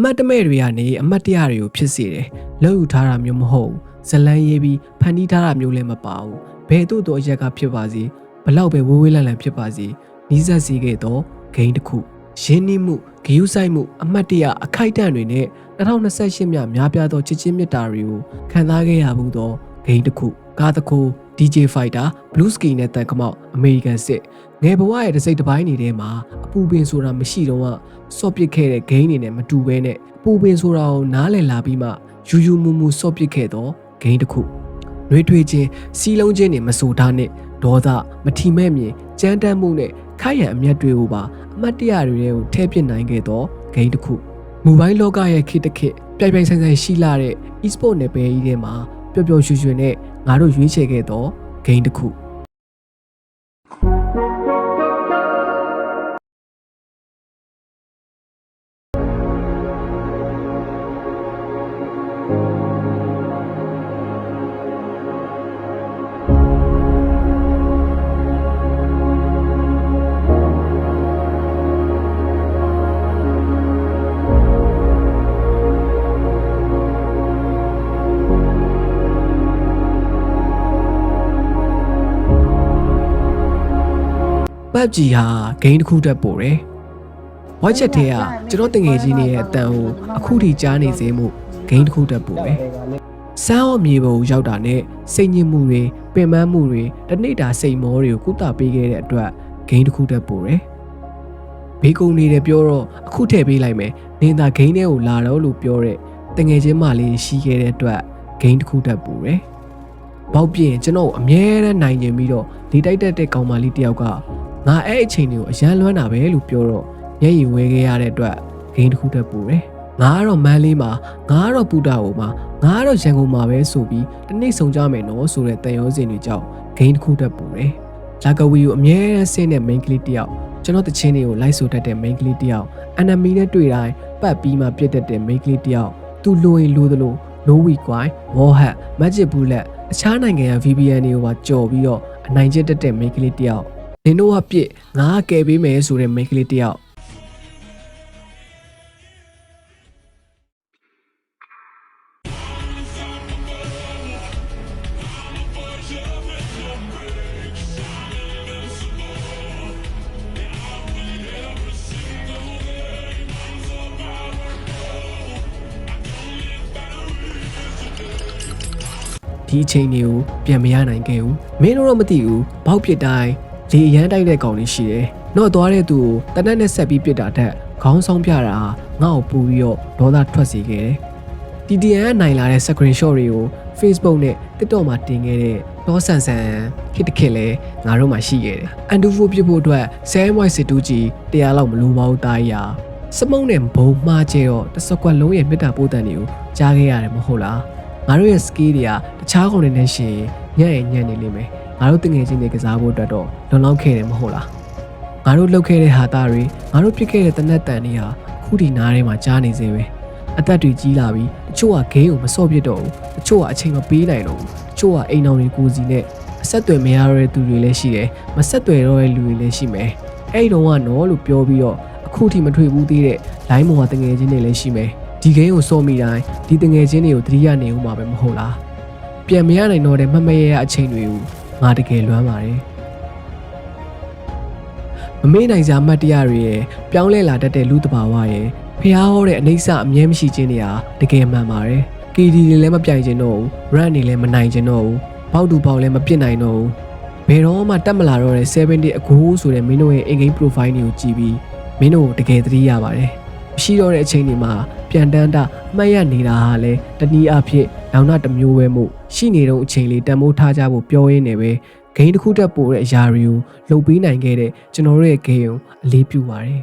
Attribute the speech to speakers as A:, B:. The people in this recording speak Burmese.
A: အမတ်တမဲ့တွေကနေအမတ်တရားတွေကိုဖြစ်စေတယ်လောက်ယူထားတာမျိုးမဟုတ်ဘူးဇလန်းရေးပြီးဖန်တီးထားတာမျိုးလည်းမပါဘူးဘယ်သို့တော့အရက်ကဖြစ်ပါစေဘလောက်ပဲဝေးဝေးလန့်လန့်ဖြစ်ပါစေနီးစပ်စေခဲ့တော့ဂိမ်းတစ်ခုရင်းနှီးမှုဂယုဆိုင်မှုအမတ်တရအခိုက်အတန့်တွေနဲ့2028မြများပြားသောချစ်ချင်းမြတ်တာတွေကိုခံစားခဲ့ရမှုသောဂိမ်းတစ်ခုကားတစ်ခု DJ Fighter Blue Sky နဲ့တန်ကမောက် American စစ်ငယ်ဘဝရဲ့တစ်စိတ်တစ်ပိုင်းတွေထဲမှာအပူပင်ဆိုတာမရှိတော့ကစော့ပစ်ခဲ့တဲ့ဂိမ်းတွေနဲ့မတူဘဲနဲ့အပူပင်ဆိုတာကိုနားလည်လာပြီးမှယူယူမူမူစော့ပစ်ခဲ့တော့ဂိမ်းတစ်ခုနှွေးထွေးခြင်းစီးလုံးခြင်းတွေမဆိုထားနဲ့ဒေါသမထီမဲ့မြင်ကြမ်းတမ်းမှုနဲ့ခိုက်ရန်အမျက်တွေကိုပါအမတ်တရတွေကိုထဲပစ်နိုင်ခဲ့တော့ဂိမ်းတစ်ခုမူဘိုင်းလောကရဲ့ခေတ်တစ်ခေတ်ပြိုင်ပြိုင်ဆိုင်ဆိုင်ရှိလာတဲ့ e-sport နယ်ပယ်ကြီးထဲမှာပျော်ပျော်ရွှင်ရွှင်နဲ့ငါတို့ရွေးချယ်ခဲ့တော့ ဂိမ်းတစ်ခု ပတ်ကြီးဟာဂိမ်းတစ်ခုတက်ပို့တယ်။ဝိုက်ချက်တဲ့ကကျွန်တော်တငယ်ချင်းတွေရဲ့အတန်ကိုအခုထိကြားနေစေမှုဂိမ်းတစ်ခုတက်ပို့တယ်။စမ်းအောင်မြေပုံရောက်တာနဲ့စိတ်ညစ်မှုတွေပင်ပန်းမှုတွေတနေ့တာစိတ်မောတွေကိုကုသပေးခဲ့တဲ့အတွက်ဂိမ်းတစ်ခုတက်ပို့တယ်။ဘေးကုံနေတယ်ပြောတော့အခုထည့်ပေးလိုက်မယ်။နင်သာဂိမ်းထဲကိုလာတော့လို့ပြောတဲ့တငယ်ချင်းမလေးရှိခဲ့တဲ့အတွက်ဂိမ်းတစ်ခုတက်ပို့တယ်။ဘောက်ပြင်ကျွန်တော်အမြဲတမ်းနိုင်ကျင်ပြီးတော့ဒီတိုက်တက်တဲ့ကောင်မလေးတယောက်က ငါအဲ့အချိန်တွေကိုအရန်လွမ်းတာပဲလို့ပြောတော့မျက်ရည်ဝဲခဲ့ရတဲ့အတွက်ဂိမ်းတစ်ခုတက်ပူတယ်ငါကတော့မန်းလေးမှာငါကတော့ပူတာဟိုမှာငါကတော့ရန်ကုန်မှာပဲဆိုပြီးတနေ့ဆုံကြမယ်နော်ဆိုတဲ့တန်ရောစင်တွေကြောင့်ဂိမ်းတစ်ခုတက်ပူတယ်လာကဝီကိုအမြဲတမ်းဆင်းတဲ့ main ကလေးတယောက်ကျွန်တော်တချင်းတွေကိုလိုက်ဆိုတတ်တဲ့ main ကလေးတယောက် enemy နဲ့တွေ့တိုင်းပတ်ပြီးမှပြစ်တတ်တဲ့ main ကလေးတယောက်သူလိုရင်လိုသလို no we quai warhat magic bullet အခြားနိုင်ငံရဲ့ VPN တွေကိုပါကြော်ပြီးတော့အနိုင်ကျင့်တတ်တဲ့ main ကလေးတယောက် နင်တို့ကပြစ်ငါကကယ်ပေးမယ်ဆိုတဲ့ main ကလေးတယောက်ဒီအချိန်တွေကိုပြန်မရနိုင်ခဲ့ဘူးမင်းတို့တော့မသိဘူးဘောက်ပစ်တိုင်း လေရန်တိုက်တဲ့ကောင်လေးရှိတယ်တော့သွားတဲ့သူကိုတနက်နဲ့ဆက်ပြီးပစ်တာတက်ခေါင်းဆောင်ပြတာငါ့ကိုပူပြီးတော့ဒေါသထွက်စေခဲ့တယ် TTN ကနိုင်လာတဲ့ screenshot တွေကို Facebook နဲ့ TikTok မှာတင်ခဲ့တဲ့ဒေါဆန်ဆန်ခစ်တခစ်လဲငါတို့မှရှိခဲ့တယ်အန်ဒူဖိုပြစ်ဖို့အတွက်ဆဲမွိုက်စစ်တူးကြီးတရားလောက်မလိုပါဘူးတားရစမုံနဲ့ဘုံမှားကျဲတော့တစ်စကွက်လုံးရဲ့မေတ္တာပို့တန်တွေကိုကြားခဲ့ရတယ်မဟုတ်လားငါတို့ရဲ့ skill တွေကတခြားကောင်တွေနဲ့ရှင်ညံ့ရင်ညံ့နေလိမ့်မယ် ငါတို့တငယ်ချင်းတွေကစားဖို့အတွက်တော့လုံလောက်ခဲ့တယ်မဟုတ်လားငါတို့လှုပ်ခဲ့တဲ့ဟာသားတွေငါတို့ပြစ်ခဲ့တဲ့တနက်တန်တွေဟာအခုဒီနားထဲမှာကြားနေစေပဲအသက်တွေကြီးလာပြီးတချို့ကဂိမ်းကိုမစော့ပြစ်တော့ဘူးတချို့ကအချိန်မပေးနိုင်တော့ဘူးတချို့ကအိမ်အောင်တွေကိုစီနဲ့အဆက်တွေမရတော့တဲ့သူတွေလည်းရှိတယ်မဆက်တွေတော့တဲ့လူတွေလည်းရှိမယ်အဲ့ဒီတော့ကနော်လို့ပြောပြီးတော့အခုထိမထွေဘူးသေးတဲ့ line မော်ကတငယ်ချင်းတွေလည်းရှိမယ်ဒီဂိမ်းကိုစော့မိတိုင်းဒီတငယ်ချင်းတွေကိုသတိရနေဦးမှာပဲမဟုတ်လားပြန်မရနိုင်တော့တဲ့မမရရအချိန်တွေကို ငါတကယ်လွမ်းပါတယ်မမေ့နိုင်စရာမှတ်တရတွေရဲ့ပြောင်းလဲလာတတ်တဲ့လူတဘာဝရဲ့ဖျားဟောတဲ့အနိစ္စအမြဲမရှိခြင်းတွေဟာတကယ်မှန်ပါတယ် KD တွေလည်းမပြိုင်ခြင်းတော့ဘူး run တွေလည်းမနိုင်ခြင်းတော့ဘူးပေါက်တူပေါက်လည်းမပြစ်နိုင်တော့ဘူးဘယ်တော့မှတက်မလာတော့တဲ့70အကိုဆိုတဲ့မင်းတို့ရဲ့ in-game profile တွေကိုကြည့်ပြီးမင်းတို့တကယ်သတိရပါတယ် မရှိတော့တဲ့အချိန်ဒီမှာပြန်တန်းတာအမှတ်ရနေတာဟာလဲတနည်းအားဖြင့်နောင်နာတစ်မျိုးပဲမို့ရှိနေတဲ့အချိန်လေးတန်ဖိုးထားကြဖို့ပြောရင်းနေပဲဂိမ်းတစ်ခုတက်ပို့တဲ့အရာတွေကိုလှုပ်ပေးနိုင်ခဲ့တဲ့ကျွန်တော်တို့ရဲ့ဂိမ်းကိုအလေးပြုပါတယ်